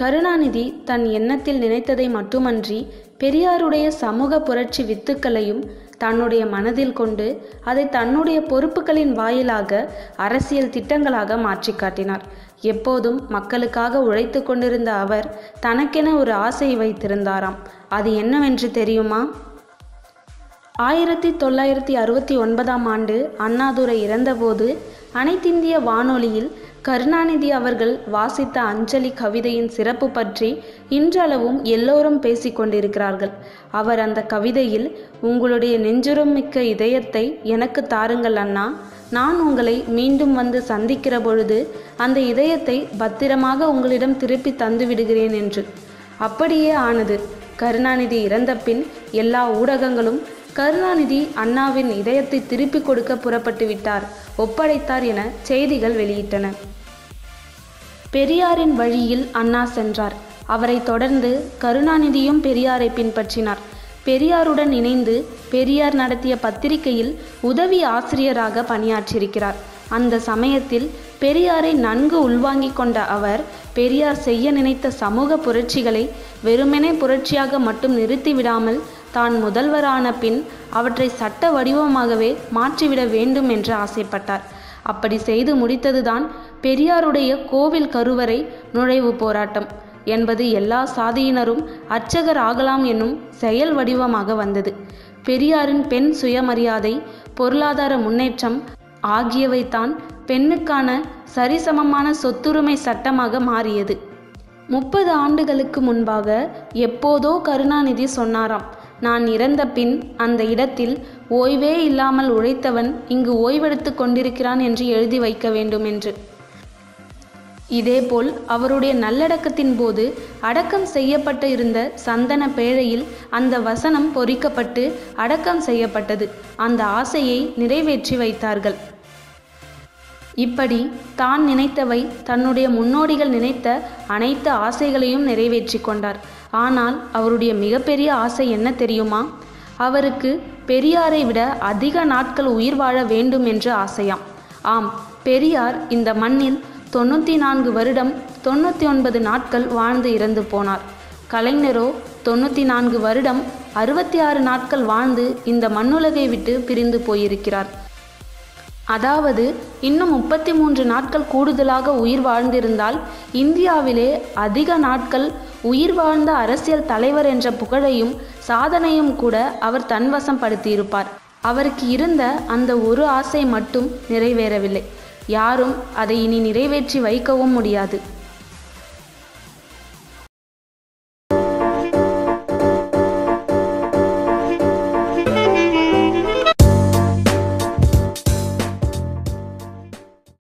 கருணாநிதி தன் எண்ணத்தில் நினைத்ததை மட்டுமன்றி பெரியாருடைய சமூக புரட்சி வித்துக்களையும் தன்னுடைய மனதில் கொண்டு அதை தன்னுடைய பொறுப்புகளின் வாயிலாக அரசியல் திட்டங்களாக மாற்றி காட்டினார். எப்போதும் மக்களுக்காக உழைத்து கொண்டிருந்த அவர் தனக்கென ஒரு ஆசை வைத்திருந்தாராம். அது என்னவென்று தெரியுமா? ஆயிரத்தி தொள்ளாயிரத்தி அறுபத்தி ஒன்பதாம் ஆண்டு அண்ணாதுரை இறந்தபோது அனைத்திந்திய வானொலியில் கருணாநிதி அவர்கள் வாசித்த அஞ்சலி கவிதையின் சிறப்பு பற்றி இன்றளவும் எல்லோரும் பேசிக்கொண்டிருக்கிறார்கள் அவர் அந்த கவிதையில் உங்களுடைய நெஞ்சுரம் மிக்க இதயத்தை எனக்கு தாருங்கள் அண்ணா. நான் உங்களை மீண்டும் வந்து சந்திக்கிற பொழுது அந்த இதயத்தை பத்திரமாக உங்களிடம் திருப்பி தந்து விடுகிறேன் என்று. அப்படியே ஆனது. கருணாநிதி இறந்த பின் எல்லா ஊடகங்களும் கருணாநிதி அண்ணாவின் இதயத்தை திருப்பிக் கொடுக்க புறப்பட்டு விட்டார். ஒப்படைத்தார் என செய்திகள் வெளியிட்டன. பெரியாரின் வழியில் அண்ணா சென்றார். அவரை தொடர்ந்து கருணாநிதியும் பெரியாரை பின்பற்றினார். பெரியாருடன் இணைந்து பெரியார் நடத்திய பத்திரிகையில் உதவி ஆசிரியராக பணியாற்றியிருக்கிறார். அந்த சமயத்தில் பெரியாரை நன்கு உள்வாங்கிக் கொண்ட அவர் பெரியார் செய்ய நினைத்த சமூக புரட்சிகளை வெறுமெனே புரட்சியாக மட்டும் நிறுத்திவிடாமல் தான் முதல்வரான பின் அவற்றை சட்ட வடிவமாகவே மாற்றிவிட வேண்டும் என்று ஆசைப்பட்டார். அப்படி செய்து முடித்ததுதான் பெரியாருடைய கோவில் கருவறை நுழைவு போராட்டம் என்பது எல்லா சாதியினரும் அர்ச்சகர் ஆகலாம் என்னும் செயல் வடிவமாக வந்தது. பெரியாரின் பெண் சுயமரியாதை பொருளாதார முன்னேற்றம் ஆகியவைதான் பெண்ணுக்கான சரிசமமான சொத்துரிமை சட்டமாக மாறியது. முப்பது ஆண்டுகளுக்கு முன்பாக எப்போதோ கருணாநிதி சொன்னாராம் நான் இறந்த பின் அந்த இடத்தில் ஓய்வே இல்லாமல் உழைத்தவன் இங்கு ஓய்வெடுத்து கொண்டிருக்கிறான் என்று எழுதி வைக்க வேண்டும் என்று இதேபோல் அவருடைய நல்லடக்கத்தின் போது அடக்கம் செய்யப்பட்டு இருந்த சந்தன பேழையில் அந்த வசனம் பொறிக்கப்பட்டு அடக்கம் செய்யப்பட்டது. அந்த ஆசையை நிறைவேற்றி வைத்தார்கள். இப்படி தான் நினைத்தவை தன்னுடைய முன்னோடிகள் நினைத்த அனைத்து ஆசைகளையும் நிறைவேற்றி கொண்டார். ஆனால் அவருடைய மிகப்பெரிய ஆசை என்ன தெரியுமா? அவருக்கு பெரியாரை விட அதிக நாட்கள் உயிர் வாழ வேண்டும் என்று ஆசையாம். ஆம் பெரியார் இந்த மண்ணில் தொண்ணூற்றி நான்கு வருடம் தொண்ணூற்றி ஒன்பது நாட்கள் வாழ்ந்து இறந்து போனார். கலைஞரோ தொண்ணூற்றி நான்கு வருடம் அறுபத்தி ஆறு நாட்கள் வாழ்ந்து இந்த மண்ணுலகை விட்டு பிரிந்து போயிருக்கிறார். அதாவது இன்னும் முப்பத்தி மூன்று நாட்கள் கூடுதலாக உயிர் வாழ்ந்திருந்தால் இந்தியாவிலே அதிக நாட்கள் உயிர் வாழ்ந்த அரசியல் தலைவர் என்ற புகழையும் சாதனையும் கூட அவர் தன்வசம் படுத்தியிருப்பார் அவருக்கு இருந்த அந்த ஒரு ஆசை மட்டும் நிறைவேறவில்லை. யாரும் அதை இனி நிறைவேற்றி வைக்கவும் முடியாது.